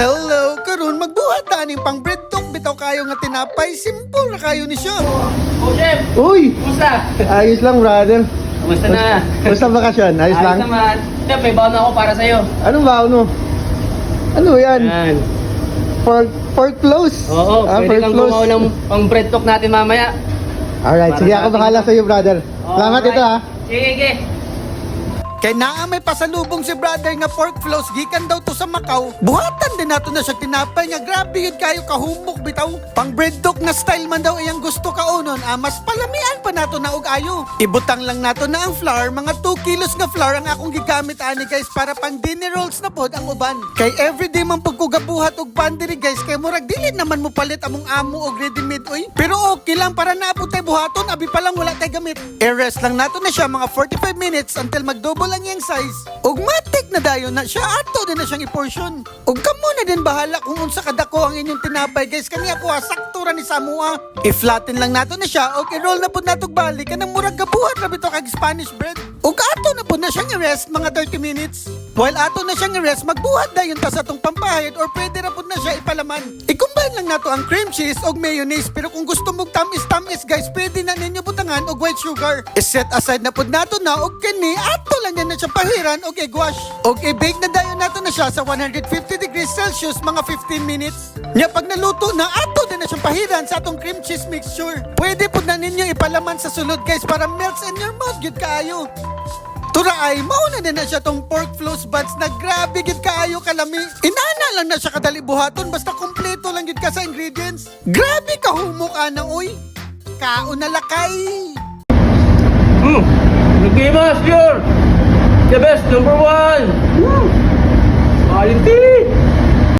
Hello, karon magbuhat taning pang bread talk bitaw kayo nga tinapay, simple na kayo ni siya. Oh, chef! Uy! Kumusta? Ayos lang, brother. Kumusta na? Basta bakasyon, ayos, lang. naman. Chef, may baon ako para sa'yo. Anong ba, ano? Ano yan? Yan. Pork, pork close? Oo, Ah, pwede close. gumawa ng pang bread talk natin mamaya. Alright, Para sige ako bahala sa'yo, brother. Salamat Alright. ito, ha. Sige, sige. Kay naa may pasalubong si brother nga pork floss gikan daw to sa Macau. Buhatan din nato na siya tinapay nga grabe yun kayo kahumok bitaw. Pang bread talk na style man daw iyang gusto kaunon, ah, mas palamian pa nato na og ayo. Ibutang lang nato na ang flour, mga 2 kilos nga flour ang akong gigamit ani guys para pang dinner rolls na pod ang uban. Kay everyday man pud ko gabuhat og pandiri guys kay murag dili naman mo palit among amo og ready made oy. Pero okay lang para naabot tay buhaton abi pa lang wala tay gamit. I-rest lang nato na siya mga 45 minutes until magdouble ang iyang size. Ug matik na dayon na siya ato din na siyang i-portion. Ug kamo na din bahala kung unsa kadako ang inyong tinapay guys kani ako sakto ra ni Samua. I-flatten lang nato na siya ug i-roll na pud nato balik kanang murag gabuhat ra bito kag Spanish bread. Ug ato na pud na siyang i-rest mga 30 minutes. While ato na siyang i-rest, magbuhat dayon ta sa tong pampahid or pwede ra pud na siya ipalaman. I-combine lang nato ang cream cheese og mayonnaise pero kung gusto mong tamis-tamis guys, pwede na ninyo butangan og white sugar. I-set aside na pud nato na og kani ato lang yan na siya pahiran og egg wash. Og i-bake na dayon nato na siya sa 150 degrees Celsius mga 15 minutes. Nya pag naluto na ato din na siyang pahiran sa atong cream cheese mixture. Pwede pud na ninyo ipalaman sa sulod guys para melts in your mouth gyud kaayo. Tura ay, mauna din na siya tong pork floss buds na grabe gid kaayo kalami. Inana lang na siya kadali buhaton basta kompleto lang gid ka sa ingredients. Grabe ka humok ana oy. Kaon na lakay. Hmm. Nagkimas, pure! The best, number one! Woo! Quality!